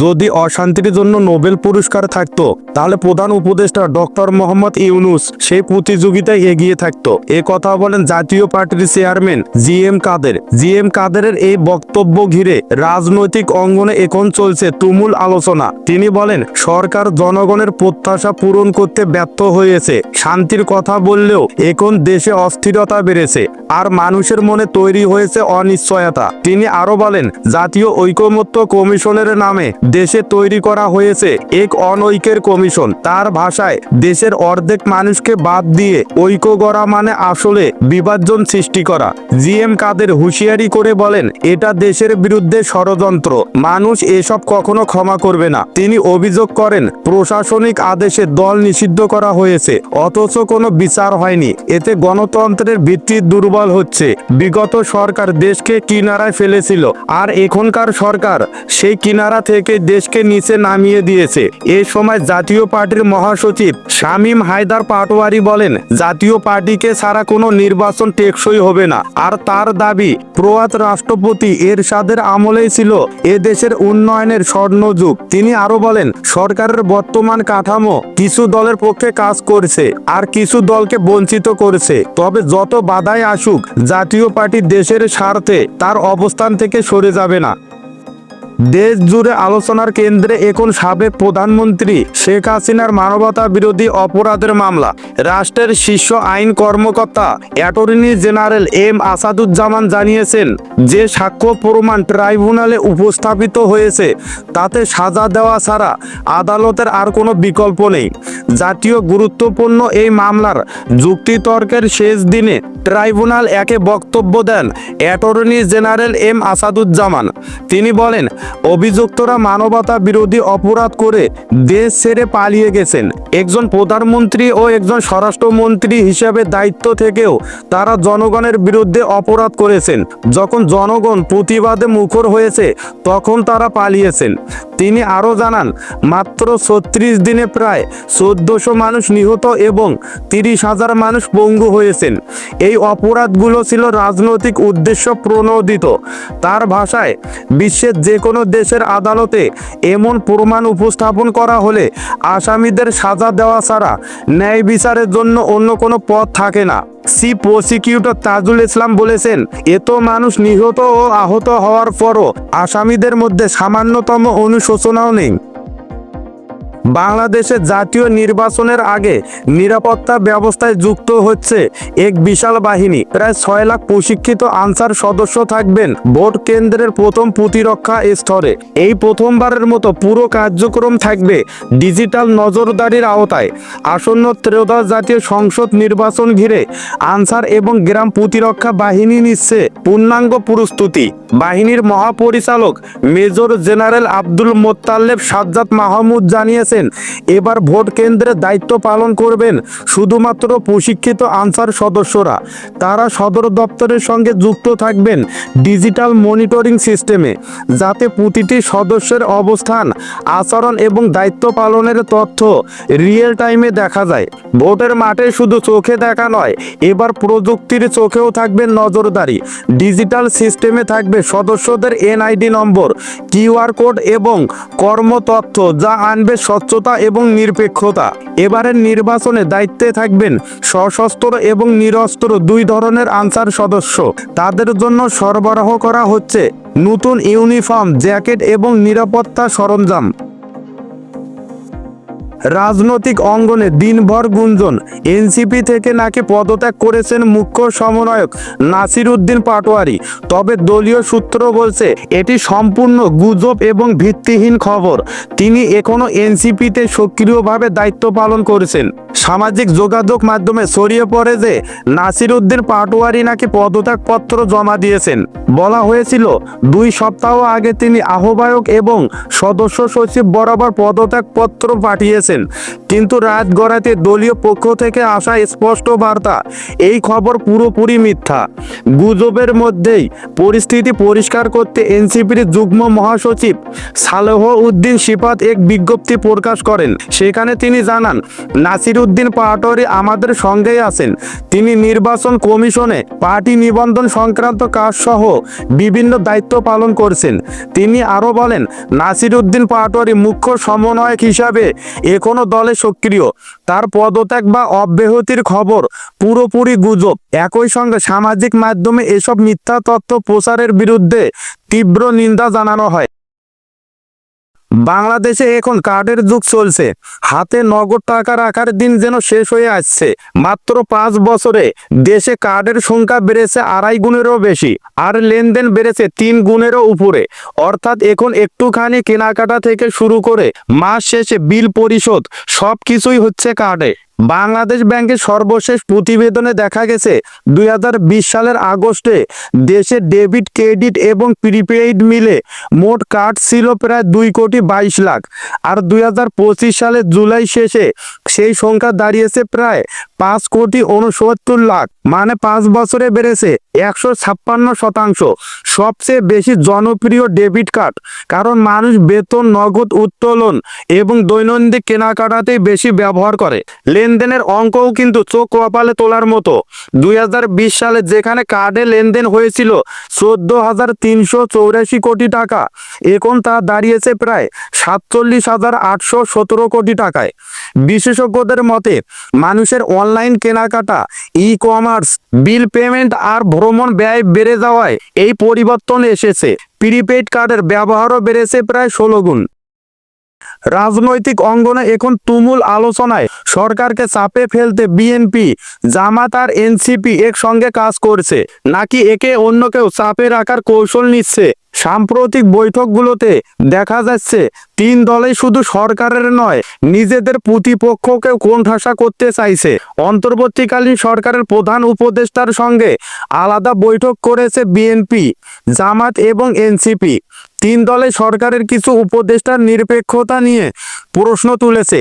যদি অশান্তির জন্য নোবেল পুরস্কার থাকত, তাহলে প্রধান উপদেষ্টা ডক্টর মোহাম্মদ ইউনুস সেই প্রতিযোগিতায় এগিয়ে থাকত। এ কথা বলেন জাতীয় পার্টির chairman G M Kader. G M কাদেরের এই বক্তব্য ঘিরে রাজনৈতিক অঙ্গনে এখন চলছে তুমুল আলোচনা। তিনি বলেন, সরকার জনগণের প্রত্যাশা পূরণ করতে ব্যর্থ হয়েছে। শান্তির কথা বললেও এখন দেশে অস্থিরতা বেড়েছে আর মানুষের মনে তৈরি হয়েছে অনিশ্চয়তা। তিনি আরও বলেন, জাতীয় ঐকমত্য কমিশনের নামে দেশে তৈরি করা হয়েছে এক অনৈক্যের কমিশন। তার ভাষায়, দেশের অর্ধেক মানুষকে বাদ দিয়ে ঐক্য গড়া মানে আসলে বিভাজন সৃষ্টি করা। জি এম কাদের হুঁশিয়ারি করে বলেন, এটা দেশের বিরুদ্ধে ষড়যন্ত্র। মানুষ এসব কখনো ক্ষমা করবে না। তিনি অভিযোগ করেন, প্রশাসনিক আদেশে দল নিষিদ্ধ করা হয়েছে, অথচ কোনো বিচার হয়নি। এতে গণতন্ত্রের ভিত্তি দুর্বল হচ্ছে। বিগত সরকার দেশকে কিনারায় ফেলেছিল। আর এখনকার সরকার সেই কিনারা থেকে দেশকে নিচে নামিয়ে দিয়েছে। এ সময় জাতীয় পার্টির মহাসচিব শামীম হায়দার পাটোয়ারি বলেন, জাতীয় পার্টিকে ছাড়া কোনো নির্বাচন টেকসই হবে না। আর তার দাবি, প্রয়াত রাষ্ট্রপতি এরশাদের আমলেই ছিল এ দেশের উন্নয়নের স্বর্ণযুগ। তিনি আরও বলেন, সরকারের বর্তমান কাঠামো কিছু দলের পক্ষে কাজ করছে আর কিছু দলকে বঞ্চিত করছে। তবে যত বাধাই আসুক, জাতীয় পার্টি দেশের স্বার্থে তার অবস্থান থেকে সরে যাবে না। দেশ জুড়ে আলোচনার কেন্দ্রে এখন সাবেক প্রধানমন্ত্রী শেখ হাসিনার মানবতা বিরোধী অপরাধের মামলা। রাষ্ট্রের শীর্ষ আইন কর্মকর্তা, অ্যাটর্নি জেনারেল এম আসাদুজ্জামান জানিয়েছেন যে সাক্ষ্য প্রমাণ ট্রাইব্যুনালে উপস্থাপিত হয়েছে, তাতে সাজা দেওয়া ছাড়া আদালতের আর কোনো বিকল্প নেই। জাতীয় গুরুত্বপূর্ণ এই মামলার যুক্তিতর্কের শেষ দিনে ট্রাইব্যুনাল একে বক্তব্য দেন অ্যাটর্নি জেনারেল এম আসাদুজ্জামান। তিনি বলেন অভিযুক্তরা মানবতা বিরোধী অপরাধ করে দেশ ছেড়ে পালিয়ে গেছেন। একজন প্রধানমন্ত্রী ও একজন স্বরাষ্ট্রমন্ত্রী হিসেবে দায়িত্ব থেকেও তারা জনগণের বিরুদ্ধে অপরাধ করেছেন। যখন জনগণ প্রতিবাদে মুখর হয়েছে, তখন তারা পালিয়েছেন। তিনি আরও জানান, মাত্র ছত্রিশ দিনে প্রায় চোদ্দশো মানুষ নিহত এবং তিরিশ হাজার মানুষ পঙ্গু হয়েছেন। এই অপরাধগুলো ছিল রাজনৈতিক উদ্দেশ্য প্রণোদিত। তার ভাষায়, বিশ্বের যে কোনো দেশের আদালতে এমন প্রমাণ উপস্থাপন করা হলে আসামিদের সাজা দেওয়া ছাড়া ন্যায় বিচারের জন্য অন্য কোনো পথ থাকে না। সি প্রসিকিউটর তাজুল ইসলাম বলেছেন, এত মানুষ নিহত ও আহত হওয়ার পরও আসামিদের মধ্যে সামান্যতম অনুশোচনাও নেই। বাংলাদেশে জাতীয় নির্বাচনের আগে নিরাপত্তা ব্যবস্থায় যুক্ত হচ্ছে এক বিশাল বাহিনী। প্রায় ছয় লাখ প্রশিক্ষিত আনসার সদস্য থাকবেন ভোট কেন্দ্রের প্রথম প্রতিরক্ষা স্তরে। এই প্রথমবারের মতো পুরো কার্যক্রম থাকবে ডিজিটাল নজরদারির আওতায়। আসন্ন ত্রয়োদশ জাতীয় সংসদ নির্বাচন ঘিরে আনসার এবং গ্রাম প্রতিরক্ষা বাহিনী নিচ্ছে পূর্ণাঙ্গ প্রস্তুতি। বাহিনীর মহাপরিচালক মেজর জেনারেল আব্দুল মোত্তালেব সাজ্জাদ মাহমুদ জানিয়েছেন, এবার ভোট কেন্দ্রে দায়িত্ব পালন করবেন শুধুমাত্র প্রশিক্ষিত আনসার সদস্যরা। তারা সদর দপ্তরের সঙ্গে যুক্ত থাকবেন ডিজিটাল মনিটরিং সিস্টেমে, যাতে প্রতিটি সদস্যের অবস্থান, আচরণ এবং দায়িত্ব পালনের তথ্য রিয়েল টাইমে দেখা যায়। ভোটের মাঠে শুধু চোখে দেখা নয়, এবার প্রযুক্তির চোখেও থাকবে নজরদারি। ডিজিটাল সিস্টেমে থাকবে সদস্যদের এনআইডি নম্বর, কিউআর কোড এবং কর্মতথ্য যা আনবে স্বচ্ছতা এবং নিরপেক্ষতা। এবারের নির্বাচনে দায়িত্বে থাকবেন সশস্ত্র এবং নিরস্ত্র দুই ধরনের আনসার সদস্য। তাদের জন্য সরবরাহ করা হচ্ছে নতুন ইউনিফর্ম, জ্যাকেট এবং নিরাপত্তা সরঞ্জাম। রাজনৈতিক অঙ্গনে দিনভর গুঞ্জন। এনসিপি থেকে নাকি পদত্যাগ করেছেন মুখ্য সমন্বয়ক নাসির উদ্দিন পাটোয়ারি। তবে দলীয় সূত্র বলছে, এটি সম্পূর্ণ গুজব এবং ভিত্তিহীন খবর। তিনি এখনও এনসিপিতে সক্রিয়ভাবে দায়িত্ব পালন করেছেন। সামাজিক যোগাযোগ মাধ্যমে ছড়িয়ে পড়ে যে নাসির উদ্দিন পাটোয়ারি নাকি পদত্যাগপত্র জমা দিয়েছেন। বলা হয়েছিল, দুই সপ্তাহ আগে তিনি আহ্বায়ক এবং সদস্য সচিব বরাবর পদত্যাগপত্র পাঠিয়েছেন। কিন্তু রাত গড়াতে দলীয় পক্ষ থেকে আসা স্পষ্ট বার্তা, এই খবর পুরোপুরি মিথ্যা। গুজবের মধ্যেই পরিস্থিতি পরিষ্কার করতে এনসিপির যুগ্ম মহাসচিব সালেহ উদ্দিন সিফাত এক বিজ্ঞপ্তি প্রকাশ করেন। সেখানে তিনি জানান নাসির উদ্দিন পাটোয়ারি আমাদের সঙ্গেই আছেন। তিনি নির্বাচন কমিশনে পার্টি নিবন্ধন সংক্রান্ত কাজ সহ বিভিন্ন দায়িত্ব পালন করছেন। তিনি আরও বলেন নাসির উদ্দিন পাটোয়ারি মুখ্য সমন্বয়ক হিসাবে এখনও দলে সক্রিয়। তার পদত্যাগ বা অব্যাহতির খবর পুরোপুরি গুজব। একই সঙ্গে সামাজিক মাধ্যমে এসব মিথ্যা তথ্য প্রচারের বিরুদ্ধে তীব্র নিন্দা জানানো হয়। বাংলাদেশে এখন কার্ডের যুগ চলছে। হাতে নগদ টাকা রাখার দিন যেন শেষ হয়ে আসছে। মাত্র পাঁচ বছরে দেশে কার্ডের সংখ্যা বেড়েছে আড়াই গুণেরও বেশি, আর লেনদেন বেড়েছে তিন গুণেরও উপরে। অর্থাৎ এখন একটুখানি কেনাকাটা থেকে শুরু করে মাস শেষে বিল পরিশোধ সব কিছুই হচ্ছে কার্ডে। বাংলাদেশ ব্যাংকের সর্বশেষ প্রতিবেদনে দেখা গেছে, দুই হাজার বিশ সালের আগস্টে দেশে ডেবিট, ক্রেডিট এবং প্রিপেইড মিলে মোট কার্ড ছিল প্রায় দুই কোটি বাইশ লাখ। আর দুই হাজার পঁচিশ সালের জুলাই শেষে সেই সংখ্যা দাঁড়িয়েছে প্রায় পাঁচ কোটি উনসত্তর লাখ। মানে পাঁচ বছরে বেড়েছে একশো ছাপ্পান্ন শতাংশ। সবচেয়ে বেশি জনপ্রিয় ডেবিট কার্ড, কারণ মানুষ বেতন, নগদ উত্তোলন এবং দৈনন্দিন কেনাকাটাতেই বেশি ব্যবহার করে। লেনদেনের অঙ্কও কিন্তু চোখ কপালে তোলার মতো। দুই হাজার বিশ সালে যেখানে কার্ডে লেনদেন হয়েছিল চোদ্দ হাজার তিনশো চৌরাশি কোটি টাকা, এখন তা দাঁড়িয়েছে প্রায় সাতচল্লিশ হাজার আটশো সতেরো কোটি টাকায়। বিশেষজ্ঞদের মতে, মানুষের অনলাইন কেনাকাটা ই কমার্স বিল পেমেন্ট আর ভ্রমণ ব্যয় বেড়ে যাওয়ায় এই পরিবর্তন এসেছে। প্রিপেড কার্ডের ব্যবহারও বেড়েছে প্রায় ষোলো গুণ। রাজনৈতিক অঙ্গনে এখন তুমুল আলোচনায় সরকারকে চাপে ফেলতে বিএনপি, জামাত আর এনসিপি একসঙ্গে কাজ করছে, নাকি একে অন্য কেউ চাপে রাখার কৌশল নিচ্ছে? সাম্প্রতিক বৈঠকগুলোতে দেখা যাচ্ছে, তিন দলেই শুধু সরকারের নয়, নিজেদের প্রতিপক্ষকেও কোণঠাসা করতে চাইছে। অন্তর্বর্তীকালীন সরকারের প্রধান উপদেষ্টার সঙ্গে আলাদা বৈঠক করেছে বিএনপি, জামাত এবং এনসিপি। তিন দলে সরকারের কিছু উপদেষ্টার নিরপেক্ষতা নিয়ে প্রশ্ন তুলেছে।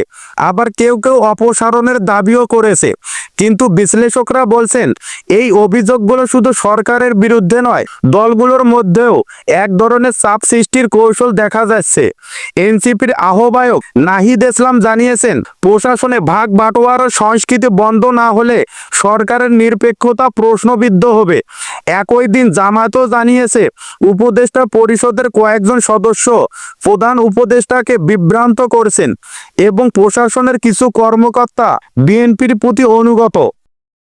আবার কেউ কেউ অপসারণের দাবিও করেছে। কিন্তু বিশ্লেষকরা বলছেন, এই অভিযোগগুলো শুধু সরকারের বিরুদ্ধে নয়, দলগুলোর মধ্যেও এক ধরনের চাপ সৃষ্টির কৌশল দেখা যাচ্ছে। এনসিপির আহ্বায়ক নাহিদ ইসলাম জানিয়েছেন, প্রশাসনে ভাগ বাটোয়ারা সংস্কৃতি বন্ধ না হলে সরকারের নিরপেক্ষতা প্রশ্নবিদ্ধ হবে। একই দিন জামাতও জানিয়েছে, উপদেষ্টা পরিষদের কয়েকজন সদস্য প্রধান উপদেষ্টাকে বিভ্রান্ত করছেন এবং প্রশাসনের কিছু কর্মকর্তা বিএনপির প্রতি অনুগত।